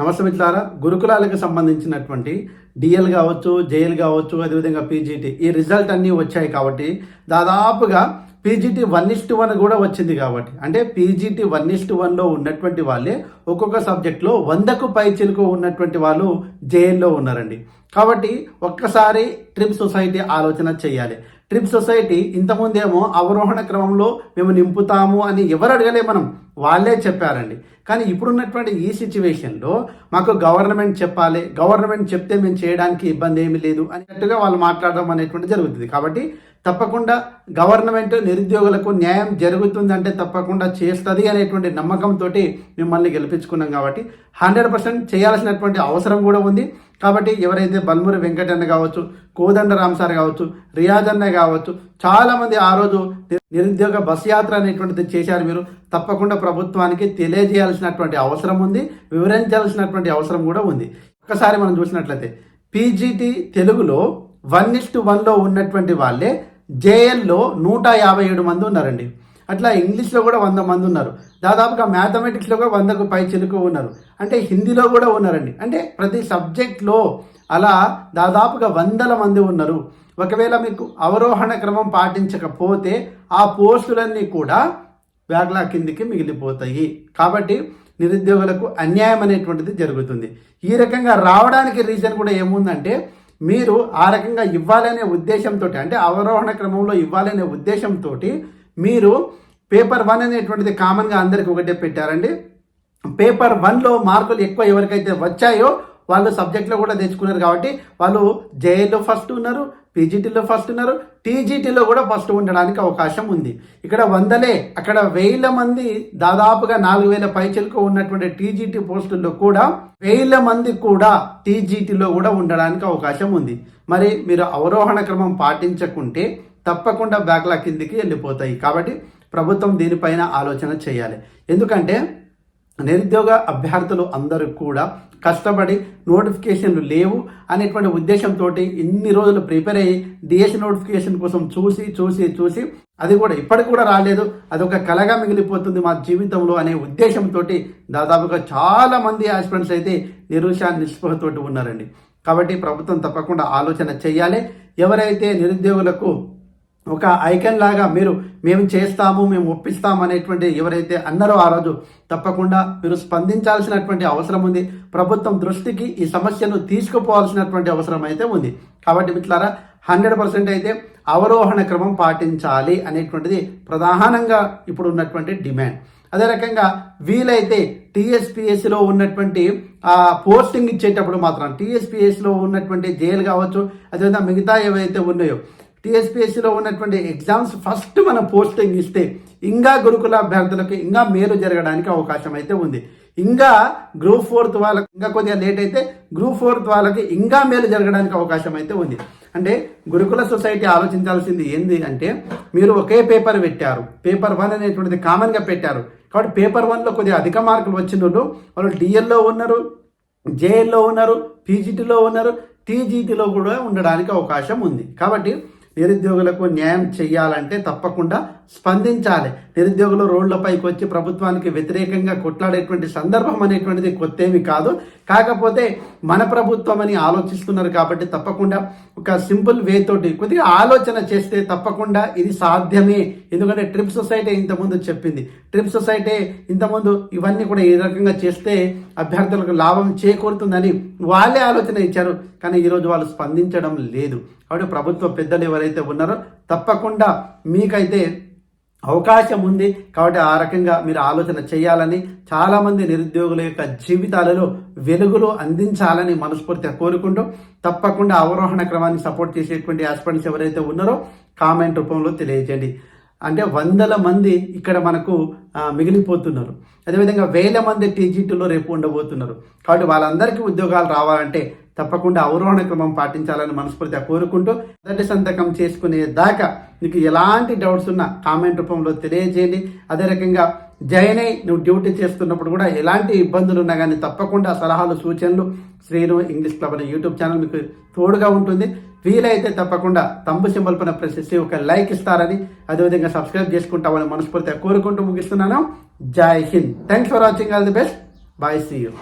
నమస్తే మిత్రులారా గురుకులాలకు సంబంధించినటువంటి డిఎల్ కావచ్చు జేఎల్ కావచ్చు అదేవిధంగా పీజీటీ ఈ రిజల్ట్ అన్నీ వచ్చాయి కాబట్టి దాదాపుగా పీజీటీ వన్ ఇస్ట్ వన్ కూడా వచ్చింది కాబట్టి. అంటే పీజీటీ వన్ ఇస్ట్ వన్లో ఉన్నటువంటి వాళ్ళే ఒక్కొక్క సబ్జెక్ట్లో వందకు పై చిలుకు ఉన్నటువంటి వాళ్ళు జేఎల్లో ఉన్నారండి. కాబట్టి ఒక్కసారి ట్రిప్ సొసైటీ ఆలోచన చేయాలి. ట్రిప్ సొసైటీ ఇంతకుముందేమో అవరోహణ క్రమంలో మేము నింపుతాము అని ఎవరు అడగలే మనం. వాళ్ళే చెప్పారండి. కానీ ఇప్పుడున్నటువంటి ఈ సిచ్యువేషన్లో మాకు గవర్నమెంట్ చెప్పాలి. గవర్నమెంట్ చెప్తే మేము చేయడానికి ఇబ్బంది ఏమీ లేదు అన్నట్టుగా వాళ్ళు మాట్లాడడం అనేటువంటి జరుగుతుంది. కాబట్టి తప్పకుండా గవర్నమెంట్ నిరుద్యోగులకు న్యాయం జరుగుతుందంటే తప్పకుండా చేస్తుంది అనేటువంటి నమ్మకంతో మిమ్మల్ని గెలిపించుకున్నాం కాబట్టి హండ్రెడ్ పర్సెంట్ చేయాల్సినటువంటి అవసరం కూడా ఉంది. కాబట్టి ఎవరైతే బల్మూరి వెంకటన్న కావచ్చు కోదండ రామ్ సార్ కావచ్చు రియాజ్ అన్న కావచ్చు చాలామంది ఆ రోజు నిరుద్యోగ బస్ యాత్ర అనేటువంటిది చేశారు మీరు. తప్పకుండా ప్రభుత్వానికి తెలియజేయాల్సినటువంటి అవసరం ఉంది వివరించాల్సినటువంటి అవసరం కూడా ఉంది. ఒకసారి మనం చూసినట్లయితే పీజీటీ తెలుగులో వన్ ఇస్టు వన్లో ఉన్నటువంటి వాళ్ళే జేఎల్లో నూట యాభై ఏడు మంది ఉన్నారండి. అట్లా ఇంగ్లీష్లో కూడా వంద మంది ఉన్నారు. దాదాపుగా మ్యాథమెటిక్స్లో కూడా వందకు పై చిలుకు ఉన్నారు. అంటే హిందీలో కూడా ఉన్నారండి. అంటే ప్రతి సబ్జెక్ట్లో అలా దాదాపుగా వందల మంది ఉన్నారు. ఒకవేళ మీకు అవరోహణ క్రమం పాటించకపోతే ఆ పోస్టులన్నీ కూడా బ్యాగ్లా కిందికి మిగిలిపోతాయి. కాబట్టి నిరుద్యోగులకు అన్యాయం అనేటువంటిది జరుగుతుంది. ఈ రకంగా రావడానికి రీజన్ కూడా ఏముందంటే మీరు ఆ రకంగా ఇవ్వాలనే ఉద్దేశంతో అంటే అవరోహణ క్రమంలో ఇవ్వాలనే ఉద్దేశంతో మీరు పేపర్ వన్ అనేటువంటిది కామన్గా అందరికి ఒకటే పెట్టారండి. పేపర్ వన్లో మార్కులు ఎక్కువ ఎవరికైతే వచ్చాయో వాళ్ళు సబ్జెక్ట్లో కూడా తెచ్చుకున్నారు కాబట్టి వాళ్ళు జేఏలో ఫస్ట్ ఉన్నారు పీజీటీలో ఫస్ట్ ఉన్నారు టీజీటీలో కూడా ఫస్ట్ ఉండడానికి అవకాశం ఉంది. ఇక్కడ వందలే అక్కడ వేల మంది దాదాపుగా నాలుగు వేల పైచలకు ఉన్నటువంటి టీజీటీ పోస్టుల్లో కూడా వేల మంది కూడా టీజీటీలో కూడా ఉండడానికి అవకాశం ఉంది. మరి మీరు అవరోహణ క్రమం పాటించకుంటే తప్పకుండా బ్యాక్లా కిందికి వెళ్ళిపోతాయి. కాబట్టి ప్రభుత్వం దీనిపైన ఆలోచన చేయాలి. ఎందుకంటే నిరుద్యోగ అభ్యర్థులు అందరూ కూడా కష్టపడి నోటిఫికేషన్లు లేవు అనేటువంటి ఉద్దేశంతో ఇన్ని రోజులు ప్రిపేర్ అయ్యి డిఎస్ నోటిఫికేషన్ కోసం చూసి చూసి చూసి అది కూడా ఇప్పటికి కూడా రాలేదు. అదొక కలగా మిగిలిపోతుంది మా జీవితంలో అనే ఉద్దేశంతో దాదాపుగా చాలా మంది ఆస్పిరెంట్స్ అయితే నిరుషా నిస్పృహతోటి ఉన్నారండి. కాబట్టి ప్రభుత్వం తప్పకుండా ఆలోచన చేయాలి. ఎవరైతే నిరుద్యోగులకు ఒక ఐకన్ లాగా మీరు మేము చేస్తాము మేము ఒప్పిస్తాము అనేటువంటి ఎవరైతే అన్నారో ఆ రోజు తప్పకుండా మీరు స్పందించాల్సినటువంటి అవసరం ఉంది. ప్రభుత్వం దృష్టికి ఈ సమస్యను తీసుకుపోవాల్సినటువంటి అవసరం అయితే ఉంది. కాబట్టి మిట్లారా హండ్రెడ్ పర్సెంట్ అయితే అవరోహణ క్రమం పాటించాలి అనేటువంటిది ప్రధానంగా ఇప్పుడు ఉన్నటువంటి డిమాండ్. అదే రకంగా వీలైతే టీఎస్పిఎస్సిలో ఉన్నటువంటి పోస్టింగ్ ఇచ్చేటప్పుడు మాత్రం టీఎస్పిఎస్సిలో ఉన్నటువంటి జైలు కావచ్చు అదేవిధంగా మిగతా ఏవైతే ఉన్నాయో టీఎస్పీఎస్సీలో ఉన్నటువంటి ఎగ్జామ్స్ ఫస్ట్ మనం పోస్టింగ్ ఇస్తే ఇంకా గురుకుల అభ్యర్థులకు ఇంకా మేలు జరగడానికి అవకాశం అయితే ఉంది. ఇంకా గ్రూప్ ఫోర్త్ వాళ్ళకి ఇంకా కొద్దిగా లేట్ అయితే గ్రూప్ ఫోర్త్ వాళ్ళకి ఇంకా మేలు జరగడానికి అవకాశం అయితే ఉంది. అంటే గురుకుల సొసైటీ ఆలోచించాల్సింది ఏంది అంటే మీరు ఒకే పేపర్ పెట్టారు. పేపర్ వన్ అనేటువంటిది కామన్గా పెట్టారు. కాబట్టి పేపర్ వన్లో కొద్దిగా అధిక మార్కులు వచ్చిన వాళ్ళు డిఎల్లో ఉన్నారు జేఎల్లో ఉన్నారు పీజీటీలో ఉన్నారు టీజీటీలో కూడా ఉండడానికి అవకాశం ఉంది. కాబట్టి నిరుద్యోగులకు న్యాయం చేయాలంటే తప్పకుండా స్పందించాలి. నిరుద్యోగులు రోడ్లపైకి వచ్చి ప్రభుత్వానికి వ్యతిరేకంగా కొట్లాడేటువంటి సందర్భం అనేటువంటిది కొత్తేమి కాదు. కాకపోతే మన ప్రభుత్వం అని ఆలోచిస్తున్నారు కాబట్టి తప్పకుండా ఒక సింపుల్ వే తోటి కొద్దిగా ఆలోచన చేస్తే తప్పకుండా ఇది సాధ్యమే. ఎందుకంటే ట్రిప్ సొసైటీ ఇంతకుముందు చెప్పింది. ట్రిప్ సొసైటీ ఇంతకుముందు ఇవన్నీ కూడా ఈ రకంగా చేస్తే అభ్యర్థులకు లాభం చేకూరుతుందని వాళ్ళే ఆలోచన ఇచ్చారు. కానీ ఈరోజు వాళ్ళు స్పందించడం లేదు. కాబట్టి ప్రభుత్వ పెద్దలు ఎవరైతే ఉన్నారో తప్పకుండా మీకైతే అవకాశం ఉంది కాబట్టి ఆ రకంగా మీరు ఆలోచన చేయాలని చాలామంది నిరుద్యోగుల యొక్క జీవితాలలో వెలుగులు అందించాలని మనస్ఫూర్తిగా కోరుకుంటూ తప్పకుండా అవరోహణ క్రమాన్ని సపోర్ట్ చేసేటువంటి ఆస్పిరెంట్స్ ఎవరైతే ఉన్నారో కామెంట్ రూపంలో తెలియజేయండి. అంటే వందల మంది ఇక్కడ మనకు మిగిలిపోతున్నారు. అదేవిధంగా వేల మంది టీజీటీలో రేపు ఉండబోతున్నారు. కాబట్టి వాళ్ళందరికీ ఉద్యోగాలు రావాలంటే తప్పకుండా అవరోహణ క్రమం పాటించాలని మనస్ఫూర్తిగా కోరుకుంటూ మొదటి సంతకం చేసుకునే దాకా నీకు ఎలాంటి డౌట్స్ ఉన్నా కామెంట్ రూపంలో తెలియజేయండి. అదే రకంగా జైన్ అయి నువ్వు డ్యూటీ చేస్తున్నప్పుడు కూడా ఎలాంటి ఇబ్బందులు ఉన్నా కానీ తప్పకుండా సలహాలు సూచనలు శ్రీను ఇంగ్లీష్ క్లబ్ అనే యూట్యూబ్ ఛానల్ మీకు తోడుగా ఉంటుంది. వీలైతే తప్పకుండా తంబు సింబల్ పైన ప్రెస్ చేసి ఒక లైక్ ఇస్తారని అదేవిధంగా సబ్స్క్రైబ్ చేసుకుంటామని మనస్ఫూర్తిగా కోరుకుంటూ ముగిస్తున్నాను. Jai Hind. Thanks for watching all the best bye see you